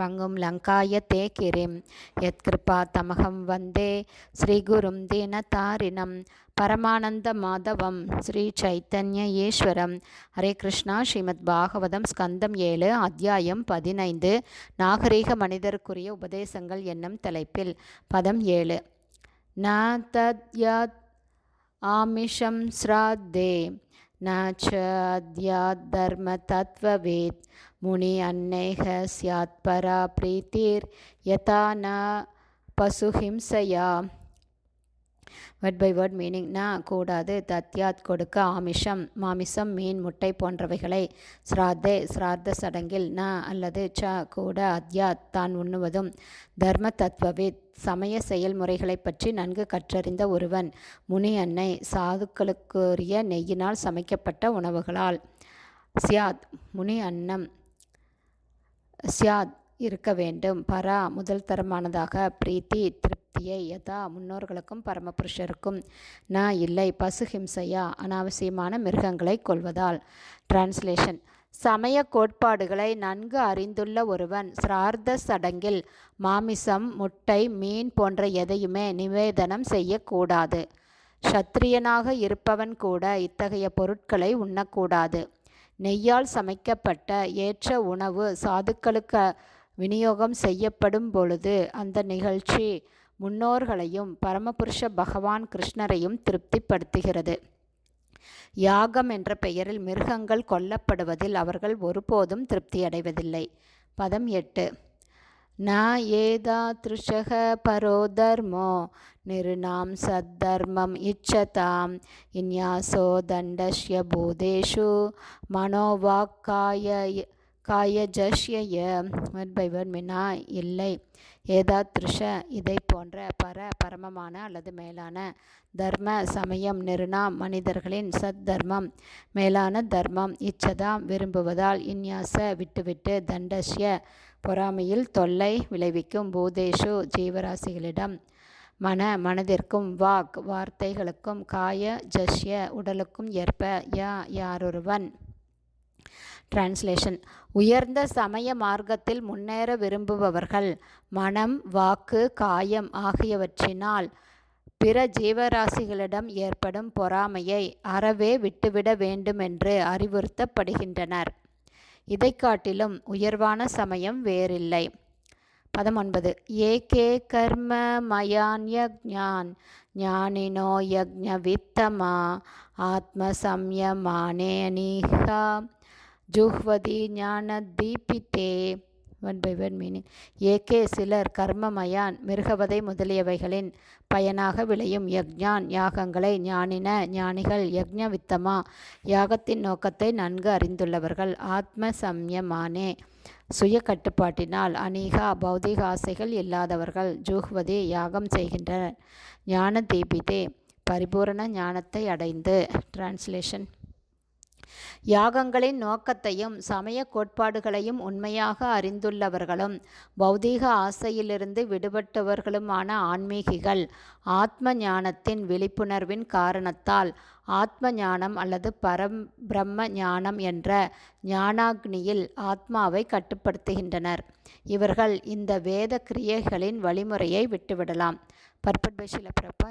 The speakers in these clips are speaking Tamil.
பங்கும் லங்காய தே கிரிம் யத்கிருபா தமகம் வந்தே ஸ்ரீகுரும் தீனதாரிணம் பரமானந்த மாதவம் ஸ்ரீ சைத்தன்ய ஈஸ்வரம். ஹரே கிருஷ்ணா ஸ்ரீமத் பாகவதம் ஸ்கந்தம் ஏழு அத்தியாயம் பதினைந்து. நாகரீக மனிதருக்குரிய உபதேசங்கள் என்னும் தலைப்பில் பதம் ஏழு. ந தத்யாத் ஆமிஷம் ஸ்ராத்தே. நாச்ச அத்யாத்தர்ம தத்வவேத் முனி அன்னைக ஸ்யாத் பரா பிரீத்திர் யதா ந பசுஹிம்சயா வேர்ட் பை வேர்ட் மீனிங் ந கூடாது தத்யாத் கொடுக்க ஆமிஷம் மாமிசம் மீன் முட்டை போன்றவைகளை ஸ்ராத்தே ஸ்ரார்த்த சடங்கில் ந அல்லது ச கூட அத்யாத் தான் உண்ணுவதும் தர்ம தத்வவித் சமய செயல்முறைகளை பற்றி நன்கு கற்றறிந்த ஒருவன் முனி அன்னை சாதுக்களுக்குரிய நெய்யினால் சமைக்கப்பட்ட உணவுகளால் சியாத் முனி அன்னம் சியாத் இருக்க வேண்டும். பரா முதல் தரமானதாக பிரீத்தி திருப்தியை யதா முன்னோர்களுக்கும் பரமபுருஷருக்கும். நான் இல்லை பசுஹிம்சையா அனாவசியமான மிருகங்களை கொள்வதால் டிரான்ஸ்லேஷன் சமய கோட்பாடுகளை நன்கு அறிந்துள்ள ஒருவன் சிரார்த்த சடங்கில் மாமிசம் முட்டை மீன் போன்ற எதையுமே நிவேதனம் செய்யக்கூடாது. சத்திரியனாக இருப்பவன் கூட இத்தகைய பொருட்களை உண்ணக்கூடாது. நெய்யால் சமைக்கப்பட்ட ஏற்ற உணவு சாதுக்களுக்கு விநியோகம் செய்யப்படும் பொழுது அந்த நிகழ்ச்சி முன்னோர்களையும் பரமபுருஷ பகவான் கிருஷ்ணரையும் திருப்திப்படுத்துகிறது. யாகம் என்ற பெயரில் மிருகங்கள் கொல்லப்படுவதில் அவர்கள் ஒருபோதும் திருப்தியடைவதில்லை. பதம் எட்டு. ந ஏதாத்ருஷக பரோ தர்மோ நிருணாம் சத்தர்மம் இச்சதாம். இன்யாசோ தண்டஷ்ய பூதேஷு மனோவாக்காய காயஜஷ்ய வேர்ட் பை வேர்ட் மினா இல்லை. ஏதாத்ருஷ இதை போன்ற பர பரமமான அல்லது மேலான தர்ம சமயம் நெருணாம் மனிதர்களின் சத் தர்மம். மேலான தர்மம் இச்சதாம் விரும்புவதால் இந்நியாச விட்டுவிட்டு தண்டஷ்ய பொறாமையில் தொல்லை விளைவிக்கும் பூதேஷு ஜீவராசிகளிடம் மன மனதிற்கும் வாக் வார்த்தைகளுக்கும் காய ஜஷ்ய உடலுக்கும் ஏற்ப யா யாரொருவன்? டிரான்ஸ்லேஷன் உயர்ந்த சமய மார்க்கத்தில் முன்னேற விரும்புபவர்கள் மனம் வாக்கு காயம் ஆகியவற்றினால் பிற ஜீவராசிகளிடம் ஏற்படும் பொறாமையை அறவே விட்டுவிட வேண்டுமென்று அறிவுறுத்தப்படுகின்றனர். இதை காட்டிலும் உயர்வான சமயம் வேறில்லை. பதமொன்பது. ஏகே கர்ம மயான் ஞானினோ யக்ஞ வித்தமா ஆத்ம சம்யமானே ஜுஹ்வதி ஞான தீபித்தே ஒன் பை ஒன் மீனிங் ஏகே சிலர் கர்மமயான் மிருகவதை முதலியவைகளின் பயனாக விளையும் யக்ஞான் யாகங்களை ஞானின ஞானிகள் யக்ஞ வித்தமா யாகத்தின் நோக்கத்தை நன்கு அறிந்துள்ளவர்கள் ஆத்ம சம்யமானே சுய கட்டுப்பாட்டினால் அநீகா பௌதிக ஆசைகள் இல்லாதவர்கள் ஜூஹ்வதி யாகம் செய்கின்றனர். ஞான தீபிதே பரிபூரண ஞானத்தை அடைந்து. டிரான்ஸ்லேஷன் யாகங்களின் நோக்கத்தையும் சமய கோட்பாடுகளையும் உண்மையாக அறிந்துள்ளவர்களும் பௌதீக ஆசையிலிருந்து விடுபட்டவர்களுமான ஆன்மீகிகள் ஆத்ம ஞானத்தின் விழிப்புணர்வின் காரணத்தால் ஆத்ம ஞானம் அல்லது பரம் பிரம்ம ஞானம் என்ற ஞானாக்னியில் ஆத்மாவை கட்டுப்படுத்துகின்றனர். இவர்கள் இந்த வேத கிரியைகளின் வழிமுறையை விட்டுவிடலாம். பர்பட் பை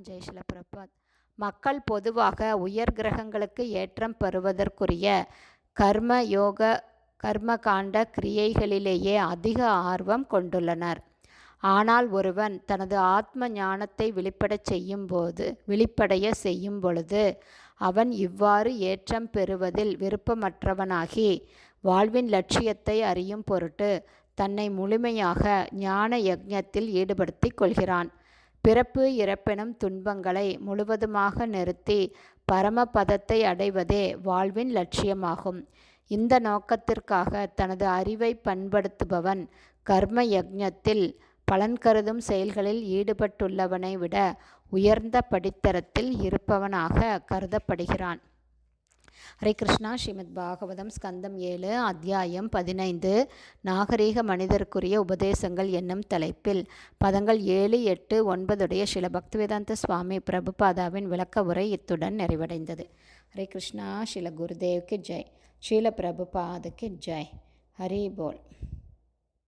ஜெய் சிலப்பிரபாத் மக்கள் பொதுவாக உயர் கிரகங்களுக்கு ஏற்றம் பெறுவதற்குரிய கர்ம யோக கர்ம காண்ட கிரியைகளிலேயே அதிக ஆர்வம் கொண்டுள்ளனர். ஆனால் ஒருவன் தனது ஆத்ம ஞானத்தை வெளிப்படச் செய்யும் போது வெளிப்படைய செய்யும் பொழுது அவன் இவ்வாறு ஏற்றம் பெறுவதில் விருப்பமற்றவனாகி வாழ்வின் லட்சியத்தை அறியும் பொருட்டு தன்னை முழுமையாக ஞான யக்ஞத்தில் ஈடுபடுத்திக் கொள்கிறான். பிறப்பு இறப்பெனும் துன்பங்களை முழுவதுமாக நிறுத்தி பரமபதத்தை அடைவதே வாழ்வின் லட்சியமாகும். இந்த நோக்கத்திற்காக தனது அறிவை பண்படுத்துபவன் கர்ம யக்ஞத்தில் பலன் கருதும் செயல்களில் ஈடுபட்டுள்ளவனை விட உயர்ந்த படித்தரத்தில் இருப்பவனாக கருதப்படுகிறான். ஹரே கிருஷ்ணா ஸ்ரீமத் பாகவதம் ஸ்கந்தம் ஏழு அத்தியாயம் பதினைந்து நாகரீக மனிதருக்குரிய உபதேசங்கள் என்னும் தலைப்பில். பதங்கள் ஏழு எட்டு ஒன்பதுடைய சில பக்திவேதாந்த சுவாமி பிரபுபாதாவின் விளக்க உரை இத்துடன் நிறைவடைந்தது. ஹரே கிருஷ்ணா ஸ்ரீல குருதேவ்க்கு ஜெய். ஸ்ரீல பிரபுபாதுக்கு ஜெய். ஹரி போல்.